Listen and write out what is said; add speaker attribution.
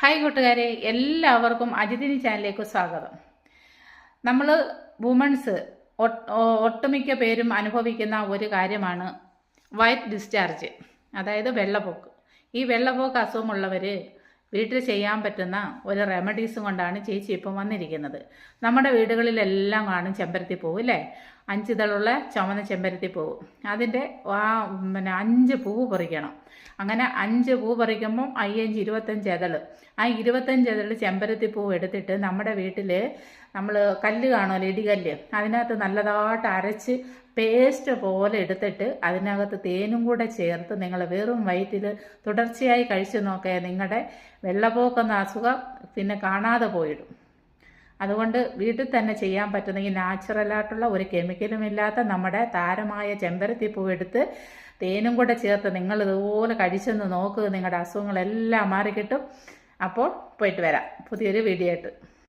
Speaker 1: Hi കൂട്ടുകാരെ എല്ലാവർക്കും അജിതിനി ചാനലിലേക്ക് സ്വാഗതം. നമ്മൾ വുമൺസ് ഒട്ടുമിക്ക പേരും അനുഭവിക്കുന്ന ഒരു കാര്യമാണ് വൈറ്റ് ഡിസ്ചാർജ് അതായത് വെള്ളപ്പോക്ക്. ഈ വെള്ളപ്പോക്ക് അസുഖമുള്ളവർ വീട്ടിൽ ചെയ്യാൻ പറ്റുന്ന ഒരു റെമഡീസും കൊണ്ടാണ് ചേച്ചി ഇപ്പം വന്നിരിക്കുന്നത്. നമ്മുടെ വീടുകളിലെല്ലാം കാണും ചെമ്പരത്തി പൂവ് അല്ലേ? അഞ്ച് ഇതളുള്ള ചുമന്ന ചെമ്പരത്തി പൂവ്. അതിന്റെ ആ പിന്നെ അഞ്ച് പൂവ് പറിക്കണം. അങ്ങനെ അഞ്ച് പൂ പറിക്കുമ്പം അയ്യഞ്ച് ഇരുപത്തഞ്ച് ഇതൾ. ആ ഇരുപത്തഞ്ച് ഇതൾ ചെമ്പരത്തി പൂവ് എടുത്തിട്ട് നമ്മുടെ വീട്ടിൽ നമ്മൾ കല്ല് കാണുമല്ലോ ഇടികല്ല്. അതിനകത്ത് നല്ലതായിട്ട് അരച്ച് പേസ്റ്റ് പോലെ എടുത്തിട്ട് അതിനകത്ത് തേനും കൂടെ ചേർത്ത് നിങ്ങൾ വെറും വയറ്റിൽ തുടർച്ചയായി കഴിച്ചു നോക്കിയാൽ നിങ്ങളുടെ വെള്ളപ്പോക്കെന്ന അസുഖം പിന്നെ കാണാതെ പോയിടും. അതുകൊണ്ട് വീട്ടിൽ തന്നെ ചെയ്യാൻ പറ്റുന്ന ഈ നാച്ചുറലായിട്ടുള്ള ഒരു കെമിക്കലും ഇല്ലാത്ത നമ്മുടെ താരമായ ചെമ്പരത്തിപ്പൂ എടുത്ത് തേനും കൂടെ ചേർത്ത് നിങ്ങൾ ഇതുപോലെ കഴിച്ചെന്ന് നോക്കുക നിങ്ങളുടെ അസുഖങ്ങളെല്ലാം മാറിക്കിട്ടും. അപ്പോൾ പോയിട്ട് വരാം. പുതിയൊരു വീഡിയോ ആയിട്ട്.